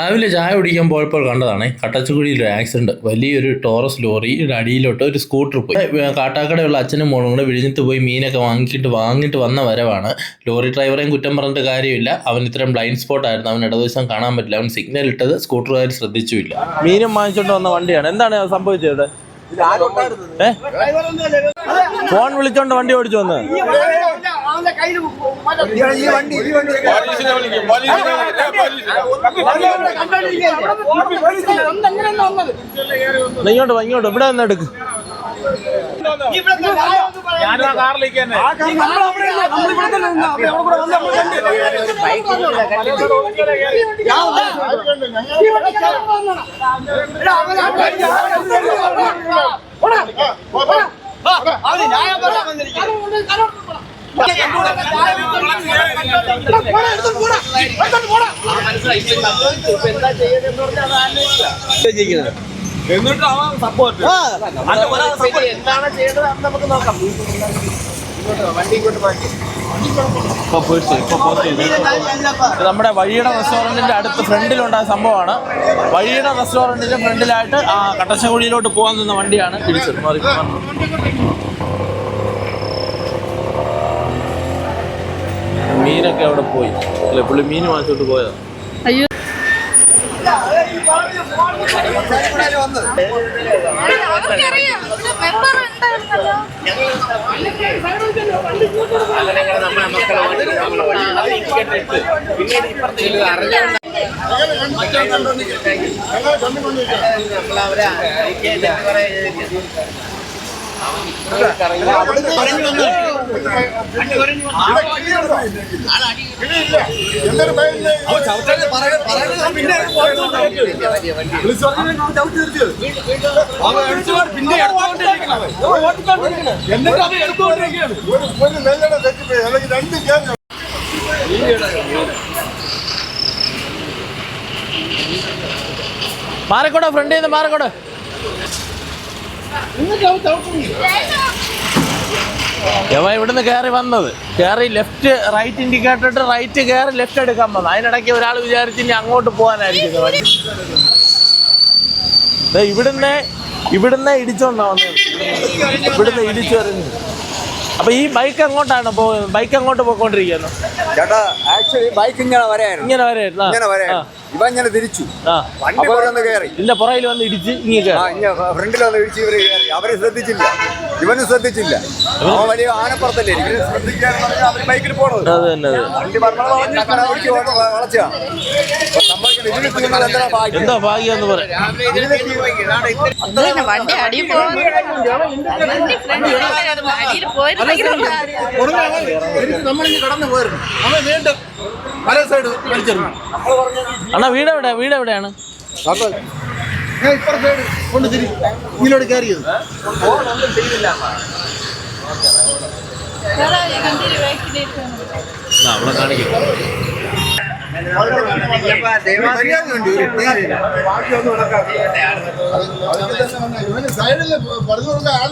രാവിലെ ചായ കുടിക്കാൻ പോയപ്പോൾ കണ്ടതാണ് കട്ടച്ചുകുഴിയിൽ ഒരു ആക്സിഡന്റ് വലിയൊരു ടോറസ് ലോറിയുടെ അടിയിലോട്ട് ഒരു സ്കൂട്ടർ പോയി. കാട്ടാക്കടയുള്ള അച്ഛനും മോളും കൂടെ വിഴിഞ്ഞത്ത് പോയി മീനൊക്കെ വാങ്ങിയിട്ട് വാങ്ങിയിട്ട് വന്ന വരവാണ്. ലോറി ഡ്രൈവറെയും കുറ്റം പറഞ്ഞിട്ട് കാര്യമില്ല. അവൻ ഇത്രയും ബ്ലൈൻഡ് സ്പോട്ട് ആയിരുന്നു. അവൻ ഇടദിവസം കാണാൻ പറ്റില്ല. അവൻ സിഗ്നൽ ഇട്ടത് സ്കൂട്ടറുകാർ ശ്രദ്ധിച്ചില്ല മീനും വാങ്ങിച്ചോണ്ട് വന്ന വണ്ടിയാണ്. എന്താണ് സംഭവിച്ചത്? ഫോൺ വിളിച്ചോണ്ട് വണ്ടി ഓടിച്ചു വന്നത് ഈ വണ്ടി ഈ വണ്ടി ഇങ്ങോട്ട് ഇങ്ങോട്ട് ഇവിടെ നിന്ന് എടുക്ക് എന്നിട്ട് അവൻ സപ്പോർട്ട് അല്ല അവൻ സപ്പോർട്ട് എന്താണ് ചെയ്യേണ്ടത് അത് നമുക്ക് നോക്കാം വണ്ടി ഇങ്ങോട്ട് മാറ്റി നമ്മുടെ വഴിയുടെ റെസ്റ്റോറന്റിന്റെ അടുത്ത് ഫ്രണ്ടിലുണ്ടായ സംഭവമാണ്. വഴിയുടെ റെസ്റ്റോറന്റിന്റെ ഫ്രണ്ടിലായിട്ട് ആ കട്ടശകുഴിയിലോട്ട് പോകാൻ നിന്ന വണ്ടിയാണ് പിടിച്ചത് മാറി മീനൊക്കെ അവിടെ പോയി. അല്ലെ പുള്ളി മീൻ വാങ്ങിച്ചോട്ട് പോയതാ. ഫ്രണ്ട് ചെയ്ത് എടുത്തോണ്ടിരിക്കണം എന്നിട്ട് അത് എടുത്തോണ്ടിരിക്കുകയാണ് മാറിക്കോട്ടെ ഫ്രണ്ടിൽ നിന്ന് മാറിക്കോട്ടെ യവ ഇവിടുന്ന് കയറി വന്നത്? കയറി ലെഫ്റ്റ് റൈറ്റ് ഇൻഡിക്കേറ്റർ ഇട്ട് റൈറ്റ് കയറി ലെഫ്റ്റ് എടുക്കാൻ വന്നത്. അതിനിടയ്ക്ക് ഒരാൾ വിചാരിച്ച് ഇനി അങ്ങോട്ട് പോകാനായിരിക്കും വണ്ടി. ഇവിടുന്ന് ഇവിടുന്ന് ഇടിച്ചോണ്ടാ വന്നത്. ഇവിടുന്ന് ഇടിച്ചു വരുന്നത് അപ്പൊ ഈ ബൈക്ക് അങ്ങോട്ടാണ് പോകുന്നത് ബൈക്ക് അങ്ങോട്ട് പോയിക്കൊണ്ടിരിക്കുന്നു? ചേട്ടാ ആക്ച്വലി ബൈക്ക് ഇങ്ങനെ വരായിരുന്നു ഇങ്ങനെ വരായിരുന്നു ഇങ്ങനെ വരായിരുന്നു ഇവ ഇങ്ങനെ തിരിച്ചു. ആ. വണ്ടി പുറന്ന് കയറി. ഇതിന്റെ പുറകിൽ വന്ന് ഇടിച്ച് ഫ്രണ്ടിൽ വന്ന് ഇടിച്ച് ഇവർ കയറി. അവർ ശ്രദ്ധിച്ചില്ല. ഇവനും ശ്രദ്ധിച്ചില്ല. അവൻ വലിയ ആനപ്പുറത്തല്ലേ ഇവർ ശ്രദ്ധിക്കാന്ന് പറഞ്ഞാൽ അവർ ബൈക്കിൽ പോണത്. വണ്ടി പറഞ്ഞത് അങ്ങനെ ഓടിച്ച് വന്ന് വളച്ചാ. അപ്പൊ നമ്മൾക്ക് എന്താ ഭാഗ്യം എന്ന് പറയാം വണ്ടി അടിയിൽ പോയിരുന്നെങ്കിലും നമ്മളിങ്ങ് കടന്നു പോയിരുന്നു അവൻ വീണ്ടും പല സൈഡ് വലിച്ചെറിഞ്ഞു. അണ്ണാ വീട് എവിടെയാ വീട് എവിടെയാണ് ഞാൻ ഇപ്പുറ സൈഡ് കൊണ്ട് തിരി. ഇതിലോട്ട് കയറിയത്. അവിടെ കാണിക്കും. സൈഡിൽ പറഞ്ഞു കൊടുക്കാൻ